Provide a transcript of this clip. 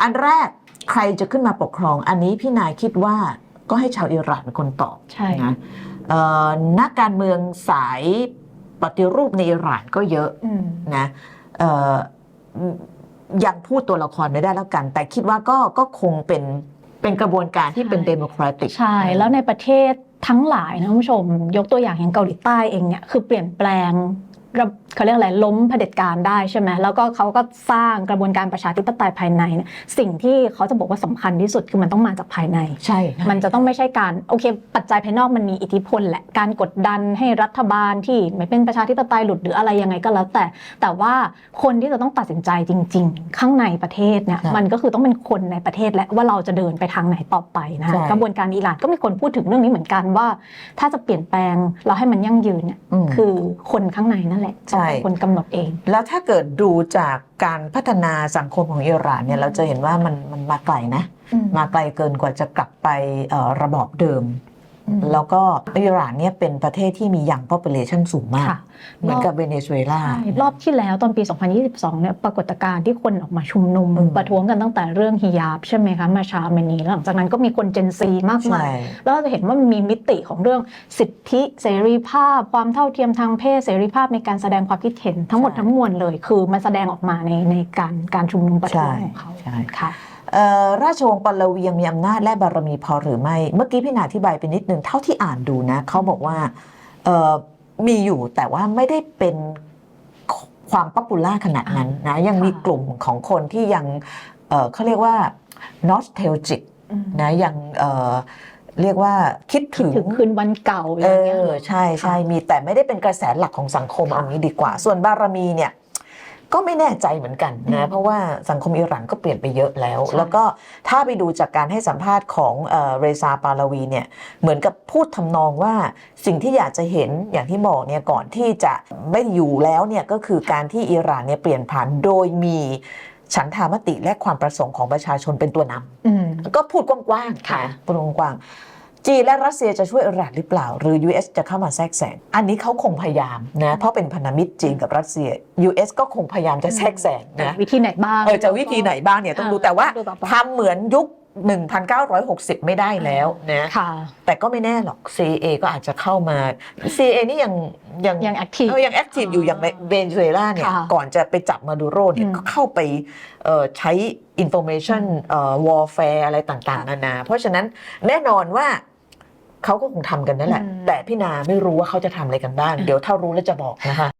อันแรกใครจะขึ้นมาปกครอง อันนี้พี่นายคิดว่าก็ให้ชาวอิหร่านเป็นคนตอบใช่นะเอ่อนักการเมืองสายปฏิรูปในอิหร่านก็เยอะอืมนะเอ่อยังพูดตัวละครไม่ได้แล้วกัน แต่คิดว่าก็ก็คงเป็นเป็นกระบวนการที่เป็นเดโมแครติกใช่ แล้วในประเทศทั้งหลายนะคุณผู้ชม ยกตัวอย่างอย่างเกาหลีใต้เองเนี่ยคือเปลี่ยนแปลงระ เขาเรียกอะไรล้มเผด็จการได้ใช่ไหมแล้วก็เขาก็สร้างกระบวนการประชาธิปไตยภายในเนี่ยสิ่งที่เขาจะบอกว่าสำคัญที่สุดคือมันต้องมาจากภายใน ใช่ มันจะต้องไม่ใช่การโอเค ปัจจัยภายนอกมันมีอิทธิพลแหละการกดดันให้รัฐบาลที่ไม่เป็นประชาธิปไตยหลุดหรืออะไรยังไงก็แล้วแต่ แต่ว่าคนที่จะต้องตัดสินใจจริง ๆ ข้างในประเทศเนี่ยมันก็คือต้องเป็นคนในประเทศและว่าเราจะเดินไปทางไหนต่อไปนะคะกระบวนการอิหร่านก็มีคนพูดถึงเรื่องนี้เหมือนกันว่า ถ้าจะเปลี่ยนแปลงเราให้มันยั่งยืนเนี่ยมคือคนข้างในนั่นแหละใช่เป็นคนกำหนดเอง แล้วถ้าเกิดดูจากการพัฒนาสังคมของอิหร่านเนี่ยเราจะเห็นว่ามันมันมาไกลนะ มาไกลเกินกว่าจะกลับไปเอ่อระบอบเดิมอืม แล้วก็อิหร่านเนี่ยเป็นประเทศที่มียัง population สูงมากค่ะเหมือนกับเวเนซุเอลาใช่รอบที่แล้วตอนปี 2022 เนี่ยปรากฏการณ์ที่คนออกมาชุมนุมอืมประท้วงกันตั้งแต่เรื่องฮิญาบใช่ไหมคะ มาชาเมนีแล้วหลังจากนั้นก็มีคนเจนซีมากมาใช่ยแล้วเราจะเห็นว่ามันมีมิติของเรื่องสิทธิเสรีภาพ ความเท่าเทียมทางเพศเสรีภาพในการแสดงความคิดเห็นทั้งหมดใช่ทั้งมวลเลย คือมันแสดงออกมาในในการการชุมนุมประท้วงใช่ของเขาใช่ค่ะเอ่อ ราชวงศ์ปัลลวียังมีอำนาจและบารมีพอหรือไม่ เมื่อกี้พี่นาอธิบายไปนิดนึงเท่าที่อ่านดูนะเขาบอกว่าเอ่อมีอยู่แต่ว่าไม่ได้เป็นความป๊อปปูล่าขนาดนั้นนะยังมีค่ะกลุ่มของคนที่ยังเอ่อเขาเรียกว่า nostalgic นะยังเอ่อเรียกว่าคิดถึงถึงคืนวันเก่าอเอย่างเงี้ยอใช่ใช่มีแต่ไม่ได้เป็นกระแสหลักของสังคมค่ะเอางี้ดีกว่า ส่วนบารมีเนี่ย ก็ไม่แน่ใจเหมือนกันอืนะมเพราะว่าสังคมอิหร่านก็เปลี่ยนไปเยอะแล้วใช่แล้วก็ถ้าไปดูจากการให้สัมภาษณ์ของเอ่อเรซาปาลาวีเนี่ยเหมือนกับพูดทำนองว่าสิ่งที่อยากจะเห็นอย่างที่บอกเนี่ยก่อนที่จะไม่อยู่แล้วเนี่ยก็คือการที่อิหร่านเนี่ยเปลี่ยนผ่านโดยมีฉันทามติและความประสงค์ของประชาชนเป็นตัวนำอืมก็พูดกว้างๆค่ะนะพูดกว้างๆ จีนและรัสเซียจะช่วยอิหร่านหรือเปล่า หรือ US จะเข้ามาแทรกแซงอันนี้เขาคงพยายามนะเพราะเป็นพันธมิตรจีนกับรัสเซีย US ก็คงพยายามจะแทรกแซงนะวิธีไหนบ้างเออจะวิธีไหนบ้างเนี่ยต้องดูเออแต่ว่าต้องดูต่อไปทำเหมือนยุค1960 ไม่ได้แล้วนะค่ะแต่ก็ไม่แน่หรอก CIA ก็อาจจะเข้ามา CIA นี่ยังยังยังแอคทีฟเออยังแอคทีฟอยู่อย่างในเวเนซุเอลาเนี่ยค่ะก่อนจะไปจับมาดูโรเนี่ยอืมก็เข้าไปเอ่อใช้ information เอ่อ warfare อะไรต่างๆค่ะนานา เพราะฉะนั้นแน่นอนว่า เขาก็คงทำกันนั่นแหละอืมแต่พี่นาไม่รู้ว่าเขาจะทำอะไรกันบ้าง เดี๋ยวถ้ารู้แล้วจะบอกนะคะ